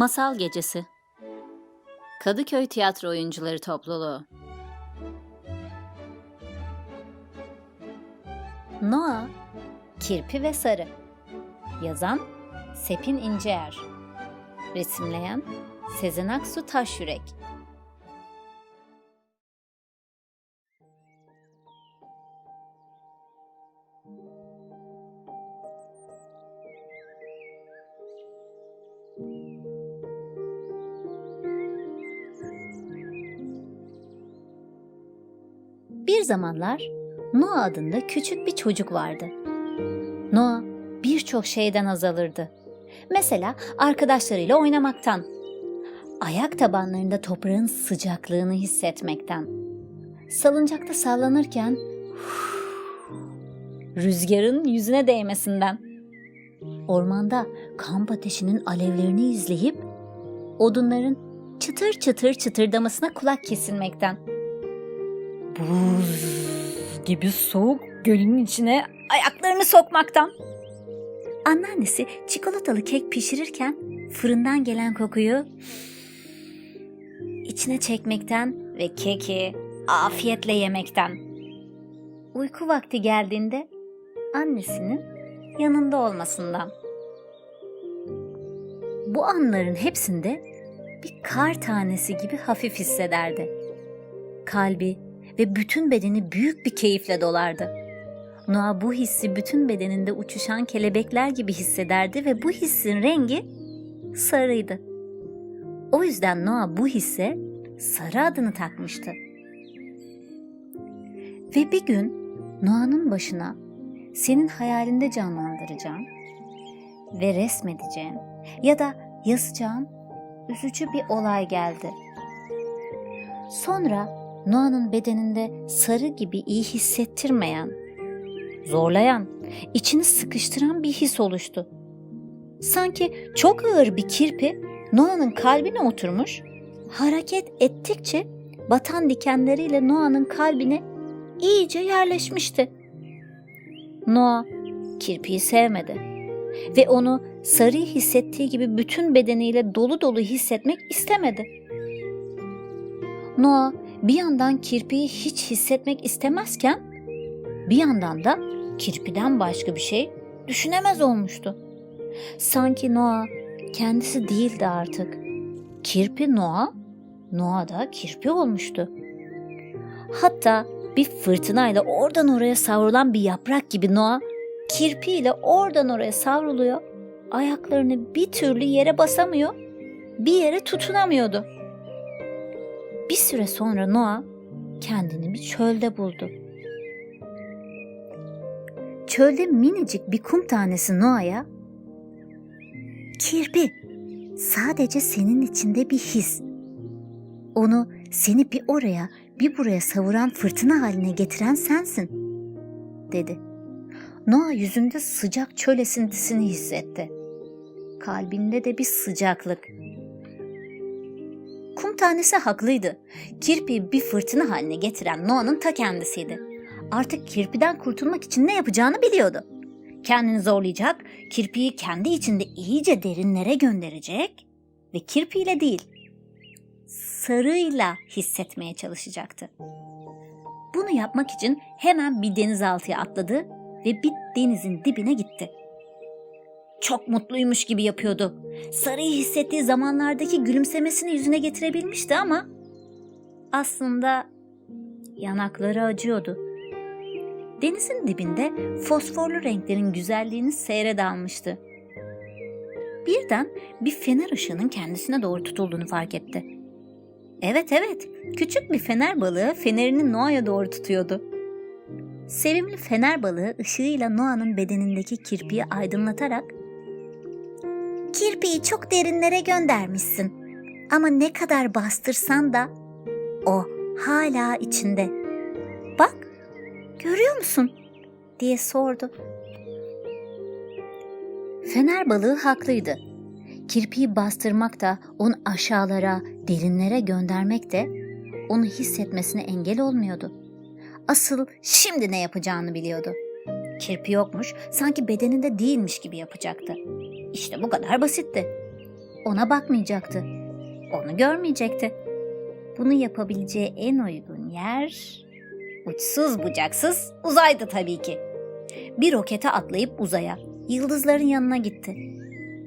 Masal Gecesi. Kadıköy Tiyatro Oyuncuları Topluluğu. Noa, Kirpi ve Sarı. Yazan Sepin İnceer. Resimleyen Sezen Aksu Taşyürek Bir zamanlar Noah adında küçük bir çocuk vardı. Noah birçok şeyden azalırdı. Mesela arkadaşlarıyla oynamaktan, ayak tabanlarında toprağın sıcaklığını hissetmekten, salıncakta sallanırken rüzgarın yüzüne değmesinden, ormanda kamp ateşinin alevlerini izleyip odunların çıtır çıtır çıtırdamasına kulak kesilmekten buz gibi soğuk gölün içine ayaklarını sokmaktan. Anneannesi çikolatalı kek pişirirken fırından gelen kokuyu içine çekmekten ve keki afiyetle yemekten. Uyku vakti geldiğinde annesinin yanında olmasından. Bu anların hepsinde bir kar tanesi gibi hafif hissederdi. Kalbi ve bütün bedeni büyük bir keyifle dolardı. Noah bu hissi bütün bedeninde uçuşan kelebekler gibi hissederdi ve bu hissin rengi sarıydı. O yüzden Noah bu hisse sarı adını takmıştı. Ve bir gün Noah'nın başına senin hayalinde canlandıracağın ve resmedeceğin ya da yazacağın üzücü bir olay geldi. Sonra Noah'nın bedeninde sarı gibi iyi hissettirmeyen, zorlayan, içini sıkıştıran bir his oluştu. Sanki çok ağır bir kirpi Noah'nın kalbine oturmuş, hareket ettikçe batan dikenleriyle Noah'nın kalbine iyice yerleşmişti. Noah kirpiyi sevmedi ve onu sarıyı hissettiği gibi bütün bedeniyle dolu dolu hissetmek istemedi. Noah bir yandan kirpiyi hiç hissetmek istemezken bir yandan da kirpiden başka bir şey düşünemez olmuştu. Sanki Noah kendisi değildi artık. Kirpi Noah, Noah da kirpi olmuştu. Hatta bir fırtınayla oradan oraya savrulan bir yaprak gibi Noah, kirpiyle oradan oraya savruluyor, ayaklarını bir türlü yere basamıyor, bir yere tutunamıyordu. Bir süre sonra Noah kendini bir çölde buldu. Çölde minicik bir kum tanesi Noah'ya Kirpi, sadece senin içinde bir his. Onu seni bir oraya bir buraya savuran fırtına haline getiren sensin, dedi. Noah yüzünde sıcak çöl esintisini hissetti. Kalbinde de bir sıcaklık, tanesi haklıydı. Kirpi bir fırtına haline getiren Noah'nın ta kendisiydi. Artık kirpiden kurtulmak için ne yapacağını biliyordu. Kendini zorlayacak, kirpiyi kendi içinde iyice derinlere gönderecek ve kirpiyle değil, sarıyla hissetmeye çalışacaktı. Bunu yapmak için hemen bir denizaltıya atladı ve bir denizin dibine gitti çok mutluymuş gibi yapıyordu. Sarıyı hissettiği zamanlardaki gülümsemesini yüzüne getirebilmişti ama aslında yanakları acıyordu. Denizin dibinde fosforlu renklerin güzelliğini seyre dalmıştı. Birden bir fener ışığının kendisine doğru tutulduğunu fark etti. Evet evet, küçük bir fener balığı fenerini Noah'ya doğru tutuyordu. Sevimli fener balığı ışığıyla Noah'nın bedenindeki kirpiyi aydınlatarak Kirpiyi çok derinlere göndermişsin. Ama ne kadar bastırsan da o hala içinde. Bak, görüyor musun? diye sordu. Fener balığı haklıydı. Kirpiyi bastırmak da onu aşağılara, derinlere göndermek de onu hissetmesine engel olmuyordu. Asıl şimdi ne yapacağını biliyordu. Kirpi yokmuş, sanki bedeninde değilmiş gibi yapacaktı. İşte bu kadar basitti. ona bakmayacaktı. Onu görmeyecekti. Bunu yapabileceği en uygun yer uçsuz bucaksız uzaydı tabii ki. Bir rokete atlayıp uzaya, yıldızların yanına gitti.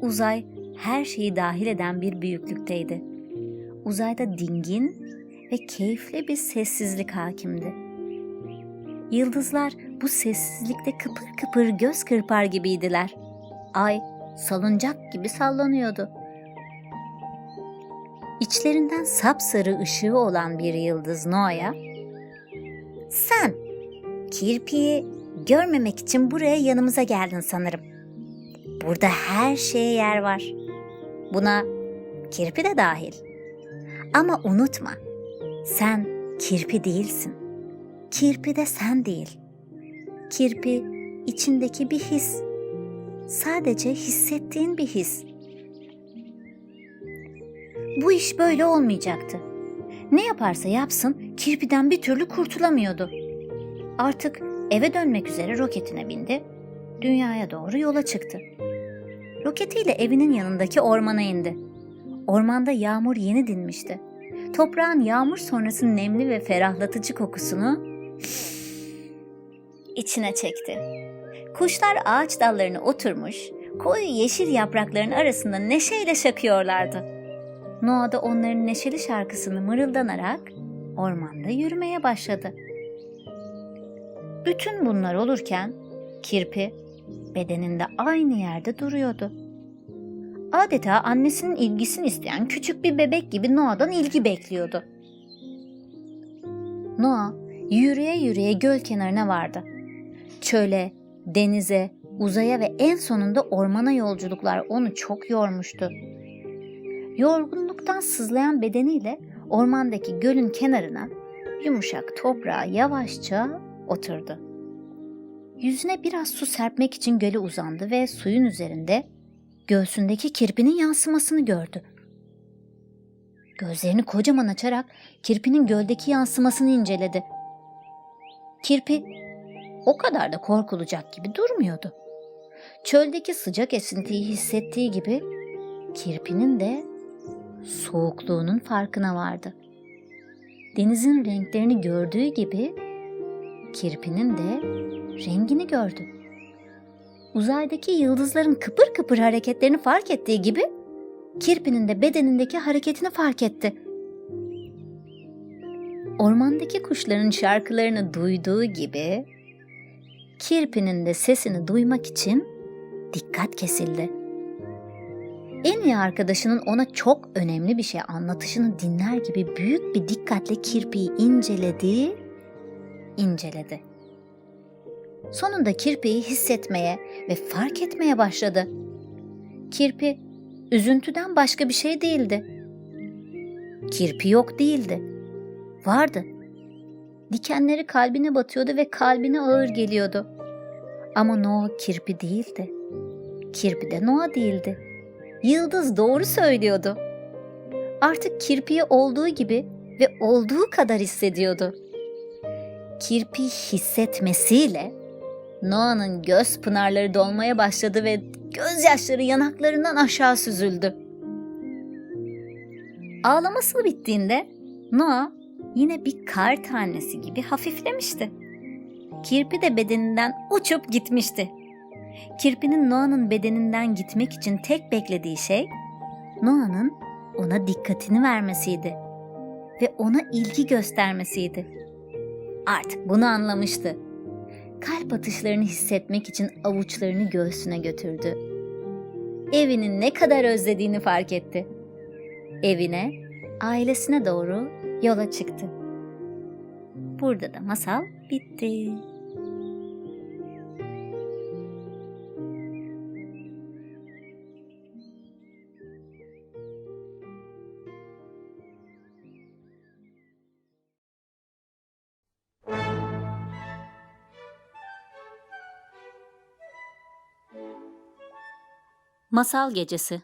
Uzay her şeyi dahil eden bir büyüklükteydi. Uzayda dingin ve keyifli bir sessizlik hakimdi. Yıldızlar bu sessizlikte kıpır kıpır göz kırpar gibiydiler. Ay salıncak gibi sallanıyordu. İçlerinden sapsarı ışığı olan bir yıldız Noah'ya "Sen kirpiyi görmemek için buraya yanımıza geldin sanırım. Burada her şeye yer var. Buna kirpi de dahil. Ama unutma, sen kirpi değilsin. Kirpi de sen değil. Kirpi içindeki bir his. Sadece hissettiğin bir his. Bu iş böyle olmayacaktı. Ne yaparsa yapsın kirpiden bir türlü kurtulamıyordu. Artık eve dönmek üzere roketine bindi. Dünyaya doğru yola çıktı. Roketiyle evinin yanındaki ormana indi. Ormanda yağmur yeni dinmişti. Toprağın yağmur sonrası nemli ve ferahlatıcı kokusunu içine çekti. Kuşlar ağaç dallarına oturmuş, koyu yeşil yaprakların arasında neşeyle şakıyorlardı. Noah da onların neşeli şarkısını mırıldanarak ormanda yürümeye başladı. Bütün bunlar olurken kirpi bedeninde aynı yerde duruyordu. Adeta annesinin ilgisini isteyen küçük bir bebek gibi Noah'dan ilgi bekliyordu. Noah yürüye yürüye göl kenarına vardı. Çöle, denize, uzaya ve en sonunda ormana yolculuklar onu çok yormuştu. Yorgunluktan sızlayan bedeniyle ormandaki gölün kenarına yumuşak toprağa yavaşça oturdu. Yüzüne biraz su serpmek için göle uzandı ve suyun üzerinde göğsündeki kirpinin yansımasını gördü. Gözlerini kocaman açarak kirpinin göldeki yansımasını inceledi. Kirpi o kadar da korkulacak gibi durmuyordu. Çöldeki sıcak esintiyi hissettiği gibi kirpinin de soğukluğunun farkına vardı. Denizin renklerini gördüğü gibi kirpinin de rengini gördü. Uzaydaki yıldızların kıpır kıpır hareketlerini fark ettiği gibi kirpinin de bedenindeki hareketini fark etti. Ormandaki kuşların şarkılarını duyduğu gibi kirpinin de sesini duymak için dikkat kesildi. En iyi arkadaşının ona çok önemli bir şey anlatışını dinler gibi büyük bir dikkatle kirpiyi inceledi, inceledi. Sonunda kirpiyi hissetmeye ve fark etmeye başladı. Kirpi üzüntüden başka bir şey değildi. Kirpi yok değildi. Vardı. Dikenleri kalbine batıyordu ve kalbine ağır geliyordu. Ama Noah kirpi değildi. Kirpi de Noah değildi. Yıldız doğru söylüyordu. Artık kirpiye olduğu gibi ve olduğu kadar hissediyordu. Kirpi hissetmesiyle Noah'nın göz pınarları dolmaya başladı ve gözyaşları yanaklarından aşağı süzüldü. Ağlaması bittiğinde Noah yine bir kar tanesi gibi hafiflemişti. Kirpi de bedeninden uçup gitmişti. Kirpinin Noah'nın bedeninden gitmek için tek beklediği şey Noah'nın ona dikkatini vermesiydi ve ona ilgi göstermesiydi. Artık bunu anlamıştı. Kalp atışlarını hissetmek için avuçlarını göğsüne götürdü. Evinin ne kadar özlediğini fark etti. Evine, ailesine doğru yola çıktı. Burada da masal bitti. Masal Gecesi